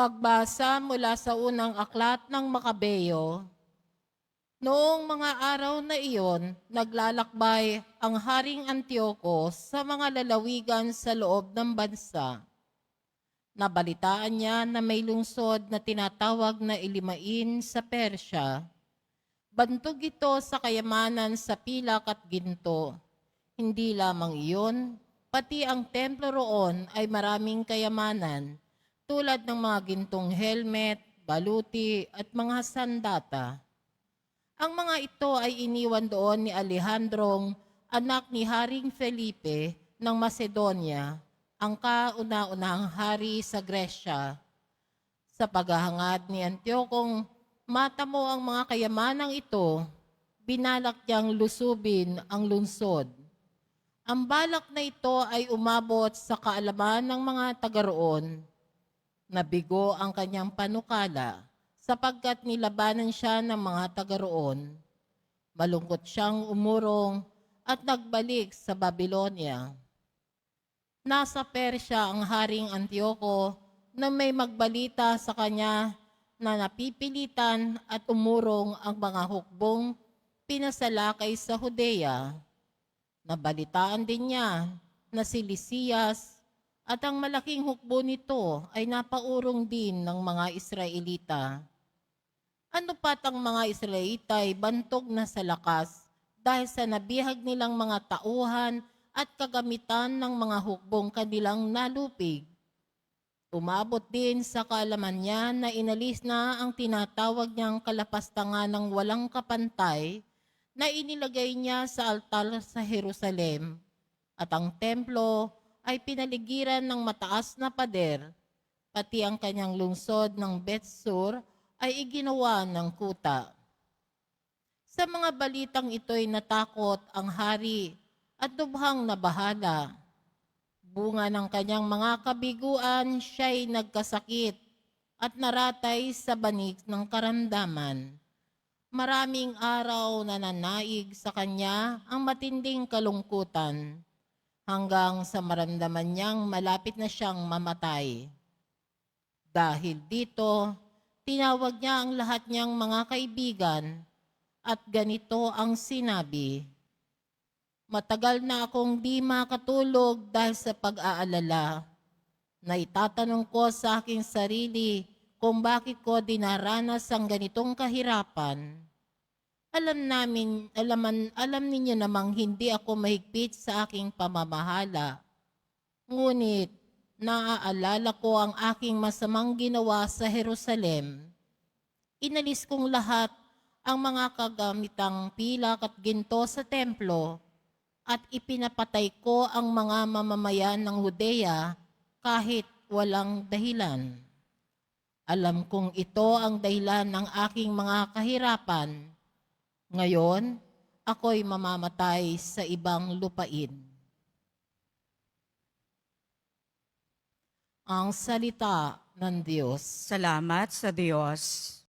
Pagbasa mula sa unang aklat ng Makabeyo, Noong mga araw na iyon, naglalakbay ang Haring Antioco sa mga lalawigan sa loob ng bansa. Nabalitaan niya na may lungsod na tinatawag na Ilimain sa Persya. Bantog ito sa kayamanan sa pilak at ginto. Hindi lamang iyon, pati ang templo roon ay maraming kayamanan tulad ng mga gintong helmet, baluti at mga sandata. Ang mga ito ay iniwan doon ni Alejandrong, anak ni Haring Felipe ng Macedonia, ang kauna-unahang hari sa Gresya. Sa paghahangad ni Antiokong matamo ang mga kayamanang ito, binalak niyang lusubin ang lungsod. Ang balak na ito ay umabot sa kaalaman ng mga taga roon. Nabigo ang kanyang panukala sapagkat nilabanan siya ng mga taga roon. Malungkot siyang umurong at nagbalik sa Babylonia. Nasa Persya ang Haring Antioco na may magbalita sa kanya na napipilitan at umurong ang mga hukbong pinasalakay sa Judea. Nabalitaan din niya na si Lysias at ang malaking hukbo nito ay napaurong din ng mga Israelita. Ano pat ang mga Israelita ay bantog na sa lakas dahil sa nabihag nilang mga tauhan at kagamitan ng mga hukbong kanilang nalupig. Umabot din sa kaalaman niya na inalis na ang tinatawag niyang kalapastangan ng walang kapantay na inilagay niya sa altar sa Jerusalem at ang templo ay pinaligiran ng mataas na pader, pati ang kanyang lungsod ng Betsur ay iginawa ng kuta. Sa mga balitang ito'y natakot ang hari at lubhang nabahala. Bunga ng kanyang mga kabiguan, siya'y nagkasakit at naratay sa banig ng karamdaman. Maraming araw na nanaig sa kanya ang matinding kalungkutan hanggang sa maramdaman niyang malapit na siyang mamatay. Dahil dito, tinawag niya ang lahat niyang mga kaibigan at ganito ang sinabi, Matagal na akong di makatulog dahil sa pag-aalala. Na itatanong ko sa aking sarili kung bakit ko dinaranas ang ganitong kahirapan. Alam namin, alaman, alam ninyo namang hindi ako mahigpit sa aking pamamahala. Ngunit, naaalala ko ang aking masamang ginawa sa Jerusalem. Inalis kong lahat ang mga kagamitang pilak at ginto sa templo at ipinapatay ko ang mga mamamayan ng Judea kahit walang dahilan. Alam kong ito ang dahilan ng aking mga kahirapan. Ngayon, ako'y mamamatay sa ibang lupain. Ang salita ng Diyos. Salamat sa Diyos.